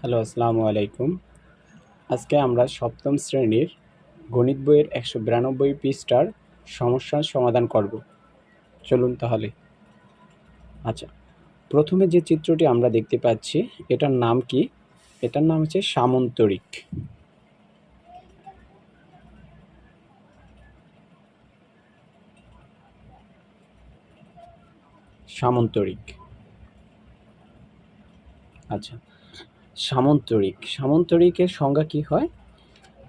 Hello, আসসালামু আলাইকুম। আজকে আমরা সপ্তম শ্রেণির গণিত বইয়ের একশো বিরানব্বই পৃষ্ঠার সমস্যার সমাধান করব। চলুন তাহলে। আচ্ছা প্রথমে যে চিত্রটি আমরা দেখতে পাচ্ছি, এটার নাম কি? এটার নাম হচ্ছে সামন্তরিক। সামন্তরিক। আচ্ছা সামন্তরিক। সামন্তরিকের সংজ্ঞা কি হয়?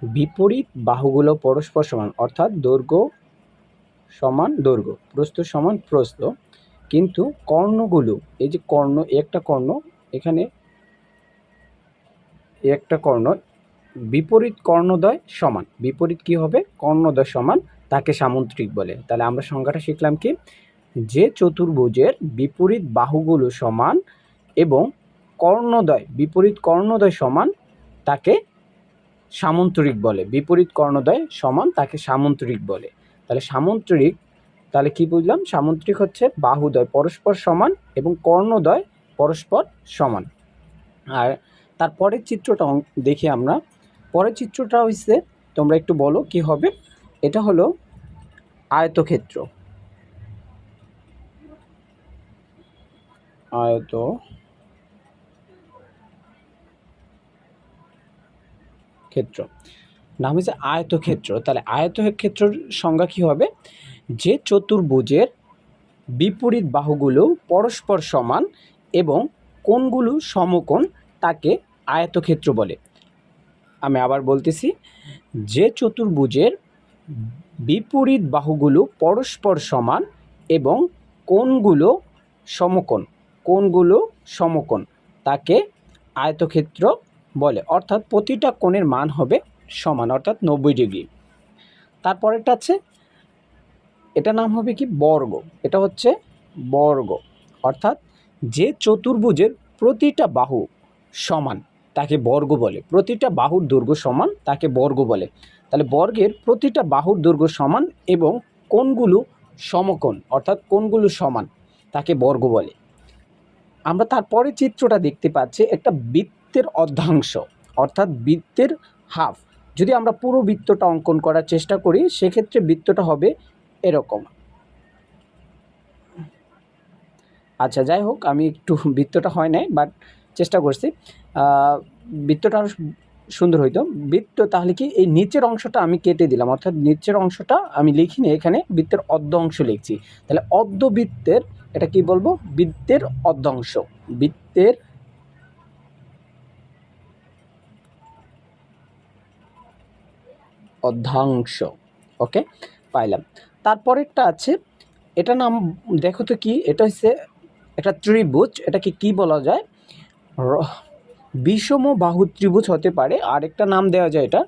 বিপরীত বাহুগুলো পরস্পর সমান, অর্থাৎ দৈর্ঘ্য সমান দৈর্ঘ্য, প্রস্থ সমান প্রস্থ। কিন্তু কর্ণগুলো, এই যে কর্ণ একটা কর্ণ, এখানে একটা কর্ণ, বিপরীত কর্ণদ্বয় সমান। বিপরীত কি হবে? কর্ণদ্বয় সমান, তাকে সামন্তরিক বলে। তাহলে আমরা সংজ্ঞাটা শিখলাম কি? যে চতুর্ভুজের বিপরীত বাহুগুলো সমান এবং কর্ণদ্বয় বিপরীত কর্ণদ্বয় সমান তাকে সামন্তরিক বলে। বিপরীত কর্ণদ্বয় সমান তাকে সামন্তরিক বলে। তাহলে সামন্তরিক, তাহলে কি বুঝলাম? সামন্তরিক হচ্ছে বাহুদ্বয় পরস্পর সমান এবং কর্ণদ্বয় পরস্পর সমান। আর তার পরের চিত্রটা দেখি আমরা। পরের চিত্রটা হচ্ছে তোমরা একটু বলো কি হবে? এটা হলো আয়তক্ষেত্র। আয়ত ক্ষেত্র। নাম হচ্ছে আয়তক্ষেত্র। তাহলে আয়তক্ষেত্রের সংজ্ঞা কী হবে? যে চতুর্ভুজের বিপরীত বাহুগুলো পরস্পর সমান এবং কোনগুলো সমকোণ তাকে আয়তক্ষেত্র বলে। আমি আবার বলতেছি, যে চতুর্ভুজের বিপরীত বাহুগুলো পরস্পর সমান এবং কোনগুলো সমকোণ কোনগুলো সমকোণ তাকে আয়তক্ষেত্র অর্থাৎ প্রতিটা কোণের মান হবে সমান, অর্থাৎ নব্বই ডিগ্রি। তারপরেরটা আছে এটা নাম হবে কি? বর্গ। এটা হচ্ছে বর্গ। অর্থাৎ যে চতুর্ভুজের প্রতিটা বাহু সমান, তাকে বর্গ বলে। প্রতিটা বাহুর দৈর্ঘ্য সমান, তাকে বর্গ বলে। তাহলে বর্গের প্রতিটা বাহুর দৈর্ঘ্য সমান এবং কোণগুলো সমকোণ, অর্থাৎ কোণগুলো সমান, তাকে বর্গ বলে। আমরা তারপরে চিত্রটা দেখতে পাচ্ছি, একটা বৃত্তের অর্ধাংশ, অর্থাৎ বৃত্তের হাফ। যদি আমরা পুরো বৃত্তটা অঙ্কন করার চেষ্টা করি, সেক্ষেত্রে বৃত্তটা হবে এরকম। আচ্ছা যাই হোক, আমি একটু বৃত্তটা হয় নাই বাট চেষ্টা করছি। বৃত্তটা সুন্দর হইতো। বৃত্ত তাহলে কি এই নিচের অংশটা আমি কেটে দিলাম, অর্থাৎ নিচের অংশটা আমি লিখিনি, এখানে বৃত্তের অর্ধ অংশ লিখছি। তাহলে অর্ধ বৃত্তের এটা কি বলব? বৃত্তের অর্ধাংশ। বৃত্তের অর্ধাংশ ওকে? পাইলাম। তারপরেরটা আছে, এটা নাম দেখো তো কি, এটা হচ্ছে একটা ত্রিভুজ, এটাকে কি বলা যায়? বিষম বাহু ত্রিভুজ হতে পারে। আর একটা নাম দেওয়া যায় এটা,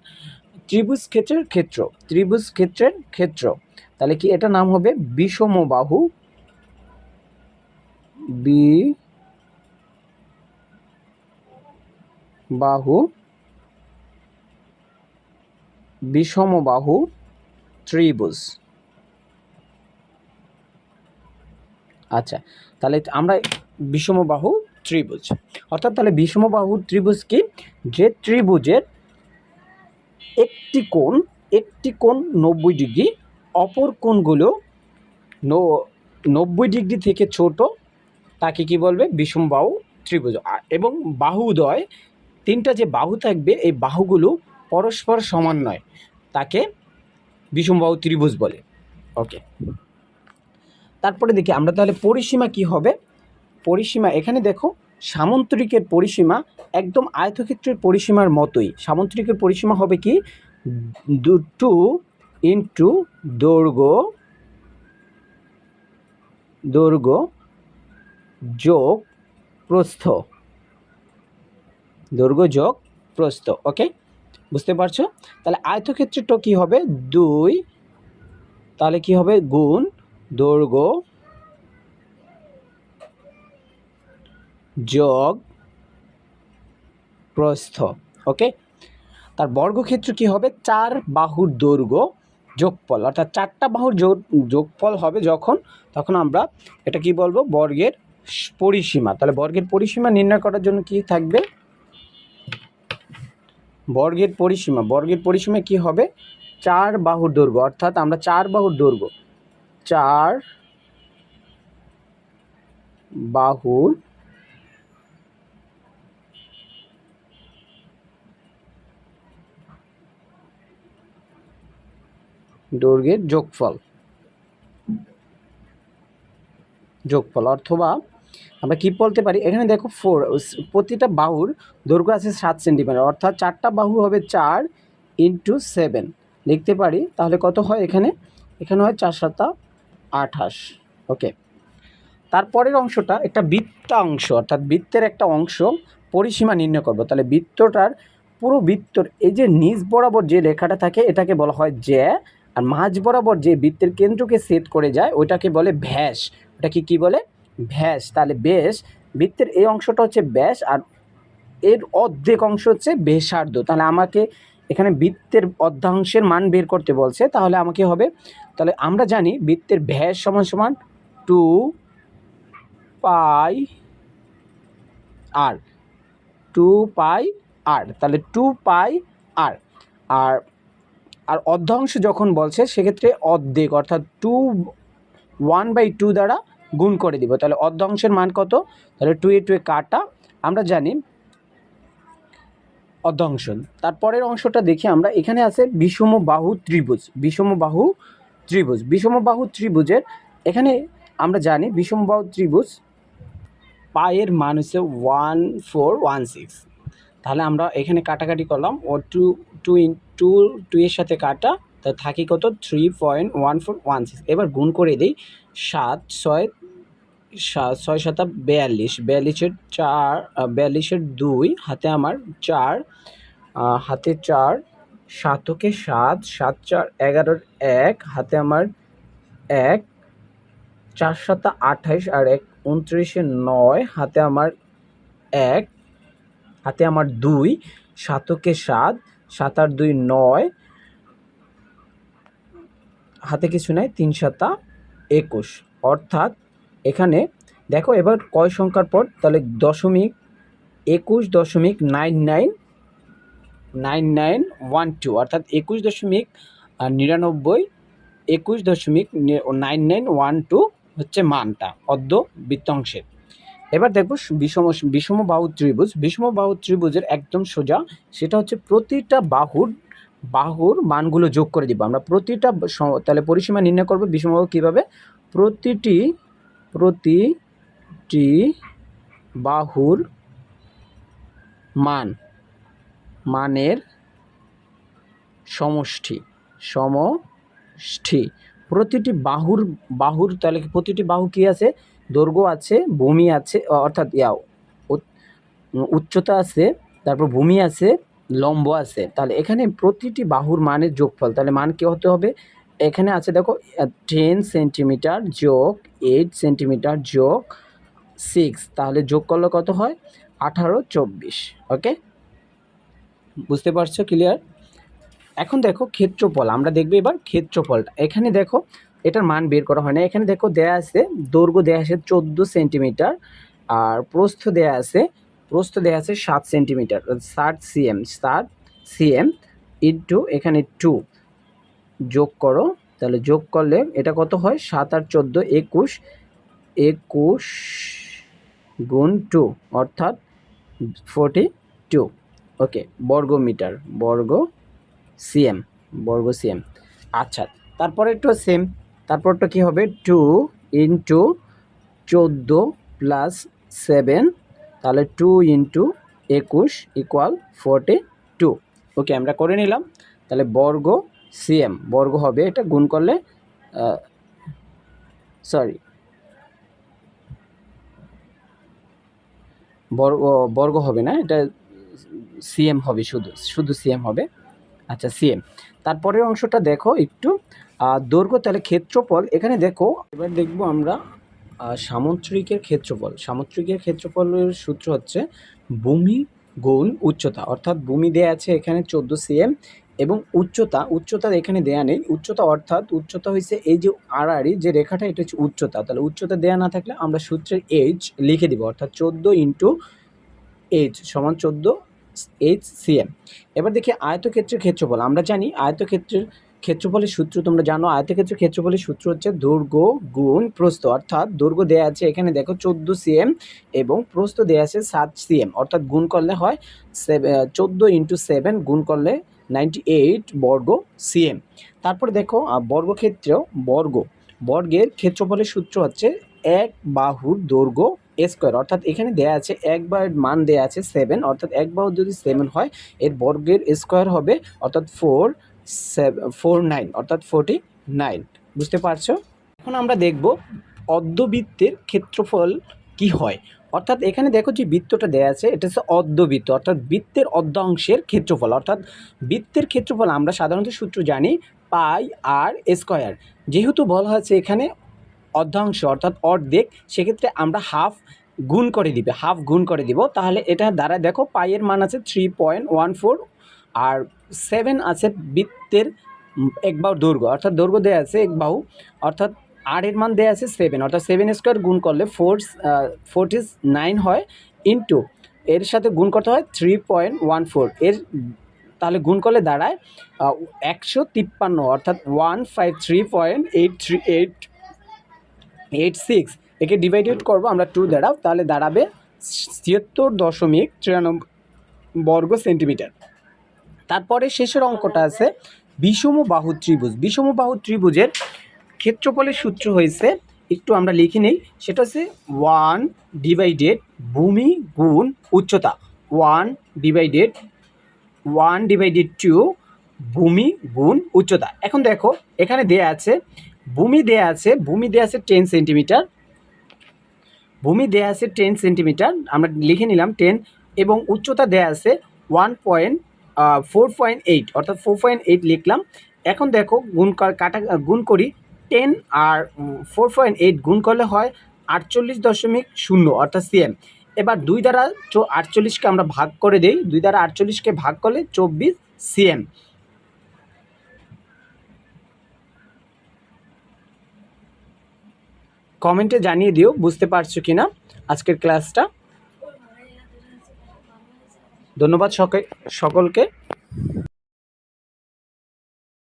ত্রিভুজ ক্ষেত্রের ক্ষেত্র, ত্রিভুজ ক্ষেত্রের ক্ষেত্র। তাহলে কি এটা নাম হবে? বিষম বাহু বি, বাহু বিষম বাহু ত্রিভুজ। আচ্ছা তাহলে আমরা বিষমবাহু ত্রিভুজ। অর্থাৎ তাহলে বিষমবাহু ত্রিভুজ কি? যে ত্রিভুজের একটি কোণ একটি কোণ নব্বই ডিগ্রি, অপর কোণগুলো নব্বই ডিগ্রি থেকে ছোট, তাকে কি বলবে? বিষমবাহু ত্রিভুজ। এবং বাহুদয়, তিনটা যে বাহু থাকবে, এই বাহুগুলো পরস্পর সমান নয়, তাকে বিষমবাহু ত্রিভুজ বলে। ওকে তারপরে দেখি, আমরা তাহলে পরিসীমা কি হবে? পরিসীমা, এখানে দেখো, সামন্তরিকের পরিসীমা একদম আয়তক্ষেত্রের পরিসীমার মতোই। সামন্তরিকের পরিসীমা হবে কি? টু ইন্টু দৈর্ঘ্য দৈর্ঘ্য যোগ প্রস্থ। দৈর্ঘ্য যোগ প্রস্থ ওকে বুঝতে পারছ? তাহলে আয়তক্ষেত্রটা কি হবে? দুই। তাহলে কি হবে? গুণ দৈর্ঘ্য যোগ প্রস্থ, ওকে? তার বর্গক্ষেত্র কি হবে? চার বাহুর দৈর্ঘ্য যোগফল, অর্থাৎ চারটা বাহুর যোগ- যোগফল হবে যখন, তখন আমরা এটা কি বলব? বর্গের পরিসীমা। তাহলে বর্গের পরিসীমা নির্ণয় করার জন্য কি থাকবে? বর্গের পরিসীমা বর্গের পরিসীমা কি হবে? চার বাহুর দৈর্ঘ্য, অর্থাৎ আমরা চার বাহুর দৈর্ঘ্য, চার বাহুর দৈর্ঘ্যের যোগফল যোগফল অথবা আমরা কি বলতে পারি? এখানে দেখো ফোর প্রতিটা বাহুর দৈর্ঘ্য আছে সাত সেন্টিমিটার অর্থাৎ চারটা বাহু হবে চার ইন্টু সেভেন লিখতে পারি? তাহলে কত হয় এখানে? এখানে হয় চার সাতা আঠাশ। ওকে। তারপরের অংশটা একটা বৃত্তা অংশ অর্থাৎ বৃত্তের একটা অংশ পরিসীমা নির্ণয় করব। তাহলে বৃত্তটার পুরো বৃত্তর, এই যে নিচ বরাবর যে রেখাটা থাকে, এটাকে বলা হয় জ্যা, আর মাঝ বরাবর যে বৃত্তের কেন্দ্রকে সেট করে যায়, ওইটাকে বলে ভ্যাস। ওটাকে কি বলে? ভ্যাস, তাহলে বেশ। বৃত্তের এই অংশটা হচ্ছে ব্যাস আর এর অর্ধেক অংশ হচ্ছে বেসার্ধ তাহলে আমাকে এখানে বৃত্তের অর্ধাংশের মান বের করতে বলছে, তাহলে আমাকে হবে, তাহলে আমরা জানি বৃত্তের ভ্যাস সমান সমান টু পাই আর, টু পাই আর, তাহলে টু পাই আর। আর আর অর্ধাংশ যখন বলছে, সেক্ষেত্রে অর্ধেক, অর্থাৎ টু, ওয়ান বাই টু দ্বারা গুণ করে দিব। তাহলে অর্ধাংশের মান কত? তাহলে টু এ টু এ কাটা আমরা জানি অর্ধাংশ। তারপরের অংশটা দেখি আমরা। এখানে আছে বিষম বাহু ত্রিভুজ। বিষম বাহু ত্রিভুজ। বিষম বাহু ত্রিভুজের এখানে আমরা জানি বিষম বাহু ত্রিভুজ পায়ের মান হচ্ছে ওয়ান ফোর ওয়ান সিক্স তাহলে আমরা এখানে কাটাকাটি করলাম। ও two two in two two এর সাথে কাটা তা থাকি কত? Three point one four one six এবার গুণ করে দিই সাত, ছয় ছয় সাতা বিয়াল্লিশ। বিয়াল্লিশের চার বিয়াল্লিশের দুই, হাতে আমার চার হাতে চার, সাতকে সাত সাত চার এগারোর এক, হাতে আমার এক, চার সাতা আঠাইশ আর এক উনত্রিশে নয়, হাতে আমার এক, হাতে আমার দুই, সাতকে সাত সাত আর দুই নয়, হাতে কিছু নাই, তিন সাতা একুশ। অর্থাৎ এখানে দেখো এবার কয় সংখ্যার পর? তাহলে দশমিক একুশ দশমিক nine nine nine nine one two, অর্থাৎ একুশ দশমিক নিরানব্বই, একুশ দশমিক নাইন নাইন ওয়ান টু হচ্ছে মানটা, অর্ধ বৃত্তাংশের। এবার দেখব বিষম বিষম বাহু ত্রিভুজ, বিষম বাহু ত্রিভুজের একদম সোজা, সেটা হচ্ছে প্রতিটা বাহুর বাহুর মানগুলো যোগ করে দিব। আমরা প্রতিটা তাহলে পরিসীমা নির্ণয় করব, বিষম বাহু কীভাবে? প্রতিটি প্রতিটি বাহুর মান, মানের সমষ্টি সমষ্টি। প্রতিটি বাহুর বাহুর তাহলে প্রতিটি বাহু কি আছে? দৈর্ঘ্য আছে, ভূমি আছে অর্থাৎ ইয়া উত- উচ্চতা আছে, তারপর ভূমি আছে, লম্ব আছে। তাহলে এখানে প্রতিটি বাহুর মানের যোগফল, তাহলে মান কি হতে হবে? এখানে আছে, দেখো টেন সেন্টিমিটার যোগ এইট সেন্টিমিটার যোগ সিক্স তাহলে যোগ করলে কত হয়? আঠারো চব্বিশ ওকে বুঝতে পারছ ক্লিয়ার এখন দেখো ক্ষেত্রফল, আমরা দেখব এবার ক্ষেত্রফলটা। এখানে দেখো, এটার মান বের করা হয় না। এখানে দেখো দেয়া আছে, দৈর্ঘ্য দেয়া আছে চোদ্দ সেন্টিমিটার আর প্রস্থ দেয়া আছে, প্রস্থ দেয়া আছে সাত সেন্টিমিটার ষাট সিএম ষাট সিএম ইন্টু এখানে টু যোগ করো, তাহলে যোগ করলে এটা কত হয়? সাত আর চোদ্দ একুশ একুশ গুণ টু, অর্থাৎ ফোর্টি টু। ওকে বর্গ মিটার বর্গ সিএম বর্গ সিএম। আচ্ছা তারপরে একটু সেম তারপর তারপরটা কী হবে? টু ইন্টু চোদ্দ প্লাস সেভেন, তাহলে টু ইন্টু একুশ ইকুয়াল ফোর্টি টু। ওকে, আমরা করে নিলাম, তাহলে বর্গ সিএম বর্গ হবে, এটা গুণ করলে সরি বর্গ বর্গ হবে না, এটা সিএম হবে শুধু শুধু সিএম হবে। আচ্ছা সিএম। তারপরের অংশটা দেখো একটু। দৈর্ঘ্য তাহলে ক্ষেত্রফল, এখানে দেখো, এবার দেখব আমরা সামুদ্রিকের ক্ষেত্রফল। সামুদ্রিকের ক্ষেত্রফলের সূত্র হচ্ছে ভূমি গুণ উচ্চতা, অর্থাৎ ভূমি দেয়া আছে এখানে চোদ্দ সিএম এবং উচ্চতা উচ্চতা এখানে দেয়া নেই। উচ্চতা অর্থাৎ উচ্চতা হয়েছে এই যে আড়াআড়ি যে রেখাটা, এটা হচ্ছে উচ্চতা। তাহলে উচ্চতা দেয়া না থাকলে আমরা সূত্রের এইচ লিখে দিব, অর্থাৎ চোদ্দ ইন্টু এইচ সমান চোদ্দ এইচ সিএম এবার দেখি আয়তক্ষেত্রের ক্ষেত্রফল। আমরা জানি আয়তক্ষেত্রের ক্ষেত্রফলের সূত্র, তোমরা জানো আয়তক্ষেত্রের ক্ষেত্রফলের সূত্র হচ্ছে দৈর্ঘ্য গুণ প্রস্থ। অর্থাৎ দৈর্ঘ্য দেওয়া আছে এখানে, দেখো চোদ্দ সিএম এবং প্রস্থ দেওয়া আছে সাত সিএম অর্থাৎ গুণ করলে হয় চোদ্দ ইন্টু সেভেন গুণ করলে নাইনটি এইট বর্গ সিএম। তারপরে দেখো বর্গক্ষেত্রেও বর্গ। বর্গের ক্ষেত্রফলের সূত্র হচ্ছে এক বাহুর দৈর্ঘ্য স্কোয়ার। অর্থাৎ এখানে দেয়া আছে এক বাহুর মান দেয়া আছে সেভেন, অর্থাৎ এক বাহু যদি সেভেন হয়, এর বর্গের স্কোয়ার হবে অর্থাৎ ফোর ফোর নাইন, অর্থাৎ ফোরটি নাইন। বুঝতে পারছ? এখন আমরা দেখব অর্ধবৃত্তের ক্ষেত্রফল কি হয়? অর্থাৎ এখানে দেখো যে বৃত্তটা দেয়া আছে, এটা হচ্ছে অর্ধবৃত্ত অর্থাৎ বৃত্তের অর্ধাংশের ক্ষেত্রফল। অর্থাৎ বৃত্তের ক্ষেত্রফল আমরা সাধারণত সূত্র জানি পাই আর স্কোয়ার। যেহেতু বলা হয়েছে এখানে অর্ধাংশ, অর্থাৎ অর্ধেক, সেক্ষেত্রে আমরা হাফ গুণ করে দিবে, হাফ গুণ করে দিব। তাহলে এটা দ্বারা দেখো পাইয়ের মান আছে থ্রি পয়েন্ট ওয়ান ফোর আর সেভেন আছে বৃত্তের এক বাহু দৈর্ঘ্য। অর্থাৎ দৈর্ঘ্য দেওয়া আছে এক বাহু। অর্থাৎ আর এর মান দেওয়া আছে সেভেন অর্থাৎ সেভেন স্কোয়ার গুণ করলে ফোর ফোরটি নাইন হয় ইন্টু এর সাথে গুণ করতে হয় থ্রি পয়েন্ট ওয়ান ফোর এর তাহলে গুণ করলে দাঁড়ায় একশো তিপ্পান্ন, অর্থাৎ one five three point eight three eight eight six একে ডিভাইডেড করব, আমরা টু দাঁড়াও, তাহলে দাঁড়াবে ছিয়াত্তর দশমিক তিরানব্বই বর্গ সেন্টিমিটার তারপরে শেষের অঙ্কটা আছে বিষম বাহু ত্রিভুজ বিষম বাহু ত্রিভুজের ক্ষেত্রফলের সূত্র হয়েছে, একটু আমরা লিখে নেই, সেটা হচ্ছে ওয়ান ডিভাইডেড ভূমি গুণ উচ্চতা। One divided one divided two ভূমি গুণ উচ্চতা। এখন দেখো, এখানে দেয়া আছে, ভূমি দেয়া আছে, ভূমি দেয়া আছে টেন সেন্টিমিটার ভূমি দেয়া আছে টেন সেন্টিমিটার আমরা লিখে নিলাম টেন এবং উচ্চতা দেয়া আছে one point four point eight অর্থাৎ ফোর পয়েন্ট এইট লিখলাম। এখন দেখো, গুণ কাটা, গুণ করি টেন আর ফোর পয়েন্ট এইট গুণ করলে হয় আটচল্লিশ দশমিক শূন্য, অর্থাৎ সিএম এবার দুই দ্বারা চো আটচল্লিশকে আমরা ভাগ করে দিই, দুই দ্বারা আটচল্লিশকে ভাগ করলে চব্বিশ সিএম কমেন্টে জানিয়ে দিও, বুঝতে পারছ কি না আজকের ক্লাসটা? ধন্যবাদ সকে, সকলকে।